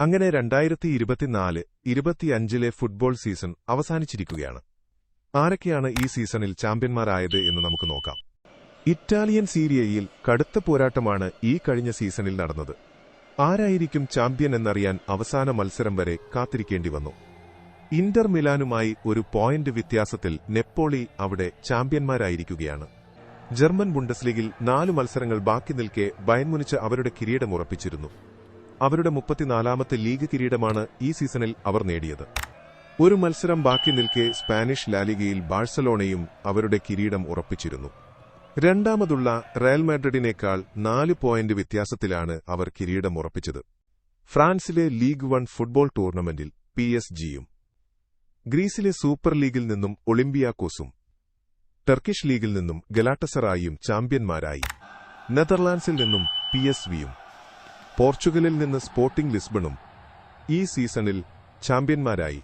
അങ്ങനെ രണ്ടായിരത്തി ഇരുപത്തിനാല് ഇരുപത്തിയഞ്ചിലെ ഫുട്ബോൾ സീസൺ അവസാനിച്ചിരിക്കുകയാണ്. ആരൊക്കെയാണ് ഈ സീസണിൽ ചാമ്പ്യന്മാരായത് എന്ന് നമുക്ക് നോക്കാം. ഇറ്റാലിയൻ സീരിയയിൽ കടുത്ത പോരാട്ടമാണ് ഈ കഴിഞ്ഞ സീസണിൽ നടന്നത്. ആരായിരിക്കും ചാമ്പ്യൻ എന്നറിയാൻ അവസാന മത്സരം വരെ കാത്തിരിക്കേണ്ടി വന്നു. ഇന്റർ മിലാനുമായി ഒരു പോയിന്റ് വ്യത്യാസത്തിൽ നെപ്പോളി അവിടെ ചാമ്പ്യന്മാരായിരിക്കുകയാണ്. ജർമ്മൻ ബുണ്ടസ്ലീഗിൽ നാലു മത്സരങ്ങൾ ബാക്കി നിൽക്കെ ബയൻമുനിച്ച് അവരുടെ കിരീടം ഉറപ്പിച്ചിരുന്നു. അവരുടെ മുപ്പത്തിനാലാമത്തെ ലീഗ് കിരീടമാണ് ഈ സീസണിൽ അവർ നേടിയത്. ഒരു മത്സരം ബാക്കി നിൽക്കെ സ്പാനിഷ് ലാലിഗയിൽ ബാഴ്സലോണയും അവരുടെ കിരീടം ഉറപ്പിച്ചിരുന്നു. രണ്ടാമതുള്ള റയൽ മാഡ്രിഡിനേക്കാൾ നാല് പോയിന്റ് വ്യത്യാസത്തിലാണ് അവർ കിരീടം ഉറപ്പിച്ചത്. ഫ്രാൻസിലെ ലീഗ് വൺ ഫുട്ബോൾ ടൂർണമെന്റിൽ പി എസ് ജിയും ഗ്രീസിലെ സൂപ്പർ ലീഗിൽ നിന്നും ഒളിമ്പിയാക്കോസും ടർക്കിഷ് ലീഗിൽ നിന്നും ഗലാട്ടസറായും ചാമ്പ്യന്മാരായി. നെതർലാൻഡ്സിൽ നിന്നും പി എസ് വിയും പോർച്ചുഗലിൽ നിന്ന് സ്പോർട്ടിംഗ് ലിസ്ബണും ഈ സീസണിൽ ചാമ്പ്യന്മാരായി.